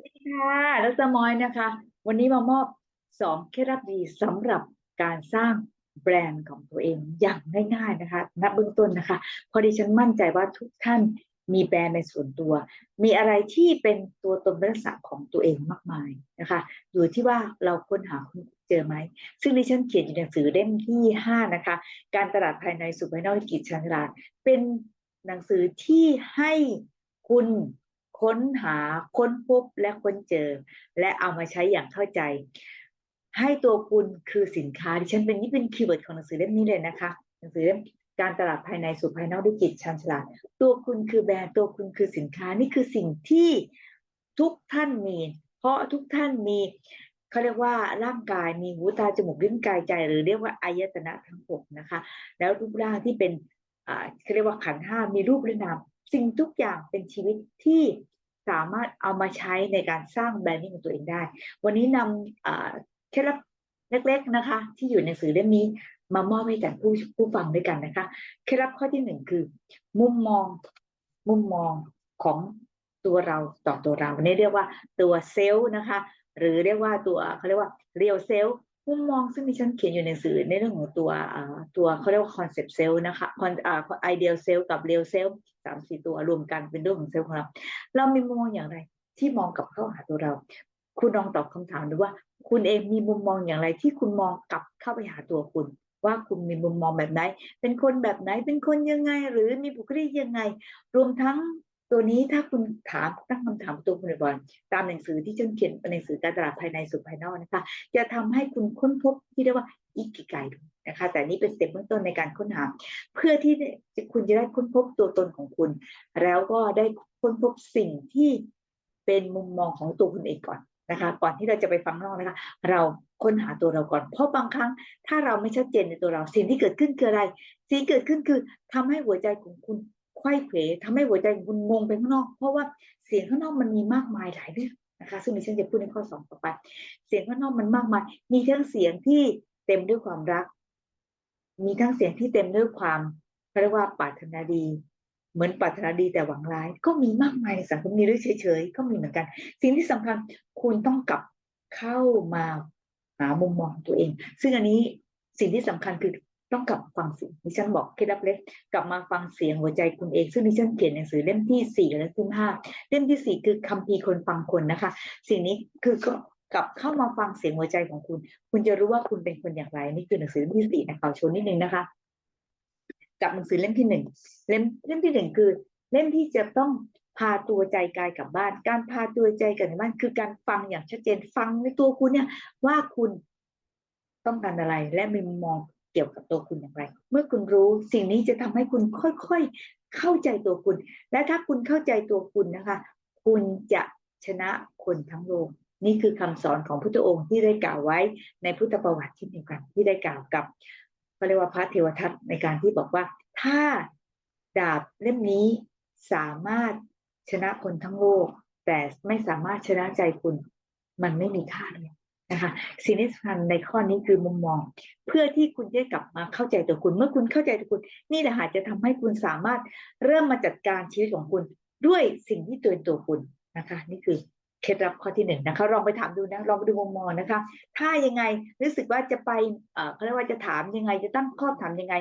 วัสดีค่ะรัสมอยนะคะ วันนี้มามอบสองเคล็ดลับดีสำหรับการสร้างแบรนด์ของตัวเองอย่างง่ายๆนะคะณเบื้องต้นนะคะพราะดิฉันมั่นใจว่าทุกท่านมีแบรนด์ในส่วนตัว มีอะไรที่เป็นตัวตนลักษณะของตัวเองมากมายนะคะ อยู่ที่ว่าเราค้นหาคุณเจอไหม ซึ่งดิฉันเขียนอยู่ในหนังสือเล่มที่ 5 นะคะ การตลาดภายในสู่ภายนอกธุรกิจชาญฉลาด เป็นหนังสือที่ให้คุณ ค้นหาค้นพบและค้นเจอ และเอามาใช้อย่างเข้าใจ ให้ตัวคุณคือสินค้าดิฉันเป็นนี่เป็นคีย์เวิร์ดของหนังสือเล่มนี้เลยนะคะหนังสือเล่มการตลาดภายในสู่ภายนอกด้วยจิตชันฉลาด ตัวคุณคือแบรนด์ตัวคุณคือสินค้านี่คือสิ่งที่ทุกท่านมี เพราะทุกท่านมีเขาเรียกว่าร่างกายมีหูตาจมูกลิ้นกายใจ หรือเรียกว่าอายตนะทั้งหกนะคะ แล้วรูปร่างที่เป็นเขาเรียกว่าขันห้ามีรูปและนามสิ่งทุกอย่างเป็นชีวิตที่ สามารถเอามาใช้ในการสร้างแบรนดิ้งของตัวเองได้ วันนี้นำเคล็ดลับเล็ก ๆนะคะ ที่อยู่ในหนังสือเล่มนี้มามอบให้กับผู้ผู้ฟังด้วยกันนะคะเคล็ดลับข้อที่หนึ่งคือ มุมมองมุมมองของตัวเราต่อตัวเรานี่เรียกว่าตัวเซลล์นะคะ หรือเรียกว่าตัวเขาเรียกว่าเรียลเซลล์ มุมมองซึ่งดิฉันเขียนอยู่ในหนังสือในเรื่องของตัวตัวเขาเรียกว่าคอนเซปต์เซลล์นะคะคอนไอเดียลเซลล์กับเรียลเซลล์สามสี่ตัวรวมกันเป็นเรื่องของเซลล์ของเรา เรามีมุมมองอย่างไร ที่มองกลับเข้าหาตัวเรา คุณลองตอบคำถามดูว่า คุณเองมีมุมมองอย่างไร ที่คุณมองกลับเข้าไปหาตัวคุณ ว่าคุณมีมุมมองแบบไหน เป็นคนแบบไหนเป็นคนยังไง หรือมีบุคลิกยังไง รวมทั้ง ตัวนี้ถ้าคุณถามตั้งคำถามตัวคุณบ่อยๆตามหนังสือที่ฉันเขียนเป็นหนังสือการตลาดภายในสู่ภายนอกนะคะ จะทำให้คุณค้นพบที่เรียกว่าอิกิไกนะคะ แต่นี่เป็นสเต็ปเบื้องต้นในการค้นหา เพื่อที่คุณจะได้ค้นพบตัวตนของคุณ แล้วก็ได้ค้นพบสิ่งที่เป็นมุมมองของตัวคุณเองก่อนนะคะ ก่อนที่เราจะไปฟังนอกนะคะ เราค้นหาตัวเราก่อน เพราะบางครั้งถ้าเราไม่ชัดเจนในตัวเรา สิ่งที่เกิดขึ้นคืออะไร สิ่งเกิดขึ้นคือทำให้หัวใจของคุณ ไข้เขวทำให้หัวใจคุณงงไปข้างนอก เพราะว่าเสียงข้างนอกมันมีมากมายหลายเรื่องนะคะ ซึ่งดิฉันจะพูดในข้อสองต่อไป เสียงข้างนอกมันมากมาย มีทั้งเสียงที่เต็มด้วยความรัก มีทั้งเสียงที่เต็มด้วยความเรียกว่าปรารถนาดี เหมือนปรารถนาดีแต่หวังร้าย ก็มีมากมายในสังคมนี้หรือเฉยๆ ก็มีเหมือนกัน สิ่งที่สำคัญคุณต้องกลับเข้ามาหามุมมองตัวเอง ซึ่งอันนี้สิ่งที่สำคัญคือ ต้องกลับฟังเสียงดิฉันบอกเคล็ดลับเล็กกลับมาฟังเสียงหัวใจคุณเองซึ่งดิฉันเขียนหนังสือเล่มที่สี่และเล่มห้าเล่มที่สี่คือคัมภีร์คนฟังคนนะคะ สิ่งนี้คือก็กลับเข้ามาฟังเสียงหัวใจของคุณ คุณจะรู้ว่าคุณเป็นคนอย่างไร นี่คือหนังสือเล่มที่สี่นะขอชวนนิดนึงนะคะ กับหนังสือเล่มที่หนึ่งเล่มเล่มที่หนึ่งคือ เล่มที่จะต้องพาตัวใจกายกลับบ้าน การพาตัวใจกลับบ้านคือการฟังอย่างชัดเจนฟังในตัวคุณเนี่ยว่าคุณต้องการอะไรและมีมุมมอง เกี่ยวกับตัวคุณอย่างไร เมื่อคุณรู้สิ่งนี้จะทำให้คุณค่อยๆเข้าใจตัวคุณ และถ้าคุณเข้าใจตัวคุณนะคะ คุณจะชนะคนทั้งโลกนี่คือคำสอนของพุทธองค์ที่ได้กล่าวไว้ในพุทธประวัติที่เดียวกันที่ได้กล่าวกับเขาเรียกว่าพระเทวทัตในการที่บอกว่า ถ้าดาบเล่มนี้สามารถชนะคนทั้งโลก แต่ไม่สามารถชนะใจคุณ มันไม่มีค่าเลย นะคะสิ่งที่สำคัญในข้อนี้คือมุมมอง เพื่อที่คุณจะกลับมาเข้าใจตัวคุณ เมื่อคุณเข้าใจตัวคุณ นี่แหละค่ะจะทำให้คุณสามารถเริ่มมาจัดการชีวิตของคุณ ด้วยสิ่งที่ตัวตัวคุณนะคะ นี่คือเคล็ดลับข้อที่หนึ่งนะคะลองไปถามดูนะลองไปดูมุมมองนะคะ ถ้ายังไงรู้สึกว่าจะไปเขาเรียกว่าจะถามยังไงจะตั้งข้อถามยังไง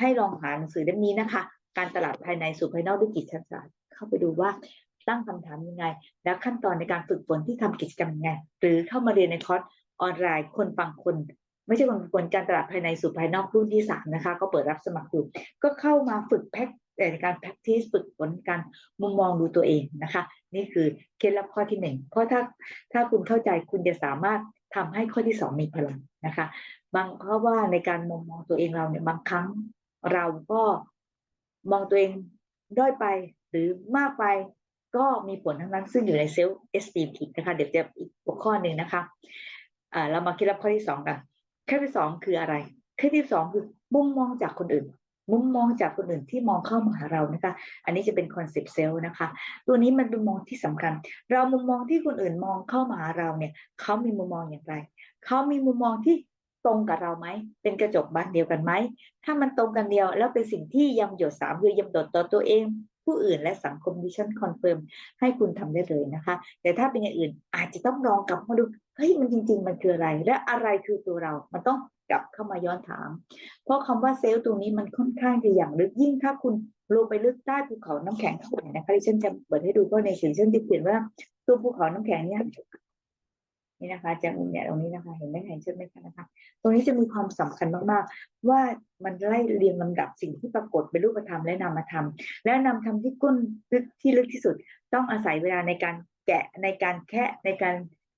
ให้ลองหาหนังสือเล่มนี้นะคะ การตลาดภายในสู่ภายนอกด้วยจิตชัดเข้าไปดูว่า ตั้งคำถามยังไง แล้วขั้นตอนในการฝึกฝนที่ทำกิจกรรมยังไง หรือเข้ามาเรียนในคอร์สออนไลน์คนฟังคน ไม่ใช่คนคนการตลาดภายในสู่ภายนอกรุ่นที่สามนะคะ ก็เปิดรับสมัครอยู่ก็เข้ามาฝึกแพ็กในการ practice ฝึกฝนการมุมมองดูตัวเองนะคะ นี่คือเคล็ดลับข้อที่หนึ่งเพราะถ้าถ้าคุณเข้าใจคุณจะสามารถทำให้ข้อที่สองมีพลังนะคะ บางเพราะว่าในการมุมมองตัวเองเราเนี่ยบางครั้งเราก็มองตัวเองด้อยไปหรือมากไป ก็มีผลทั้งนั้นซึ่งอยู่ในเซลล์เอสตีมผิดนะคะ เดี๋ยวจะอีกหัวข้อหนึ่งนะคะอ่าเรามาคิดลับข้อที่สองกันข้อที่สองคืออะไรข้อที่สองคือมุมมองจากคนอื่น มุมมองจากคนอื่นที่มองเข้ามาหาเรานะคะ อันนี้จะเป็นคอนเซปต์เซลล์นะคะ ตัวนี้มันเป็นมุมมองที่สำคัญ เรามุมมองที่คนอื่นมองเข้ามาหาเราเนี่ยเขามีมุมมองอย่างไรเขามีมุมมองที่ตรงกับเราไหม เป็นกระจกบานเดียวกันไหม ถ้ามันตรงกันเดียวแล้วเป็นสิ่งที่ยำหยดสามคือยำหยดต่อตัวเอง ผู้อื่นและสังคมดิฉันคอนเฟิร์มให้คุณทำได้เลยนะคะ แต่ถ้าเป็นอย่างอื่นอาจจะต้องลองกลับมาดูเฮ้ยมันจริง ๆ มันคืออะไร และอะไรคือตัวเรา มันต้องกลับเข้ามาย้อนถาม เพราะคำว่าเซลล์ตรงนี้มันค่อนข้างจะอย่างลึกยิ่งถ้าคุณลงไปลึกใต้ภูเขาน้ำแข็งเท่าไหร่นะคะดิฉันจะเปิดให้ดูก็ในสิ่งที่ฉันจะเขียนว่าตัวภูเขาน้ำแข็งเนี่ย นี่นะคะจะมีเนี่ยตรงนี้นะคะเห็นไหมเห็นชัดไหมคะนะคะ ตรงนี้จะมีความสำคัญมากๆ ว่ามันไล่เรียงลำดับสิ่งที่ปรากฏเป็นรูปธรรมและนามธรรม และนำธรรมที่ก้นลึกที่ลึกที่สุด ต้องอาศัยเวลาในการแกะในการแคะในการ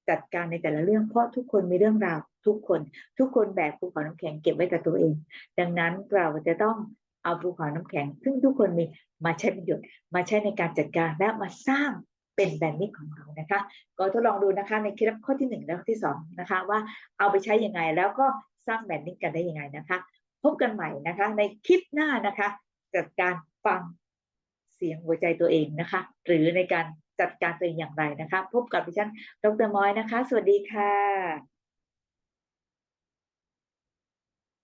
จัดการในแต่ละเรื่องเพราะทุกคนมีเรื่องราวทุกคน ทุกคนแบกภูเขาน้ำแข็งเก็บไว้กับตัวเอง ดังนั้นเราจะต้องเอาภูเขาน้ำแข็ง ซึ่งทุกคนมีมาใช้ประโยชน์มาใช้ในการจัดการและมาสร้าง เป็นแบรนดิ้งของเรานะคะ ก็ทดลองดูนะคะในคลิปข้อที่หนึ่งและข้อที่สองนะคะว่าเอาไปใช้ยังไงแล้วก็สร้างแบรนดิ้งกันได้ยังไงนะคะ พบกันใหม่นะคะ ในคลิปหน้านะคะจัดการฟังเสียงหัวใจตัวเองนะคะ หรือในการจัดการตัวเองอย่างไรนะคะ พบกับดิฉันดรมอยนะคะ สวัสดีค่ะ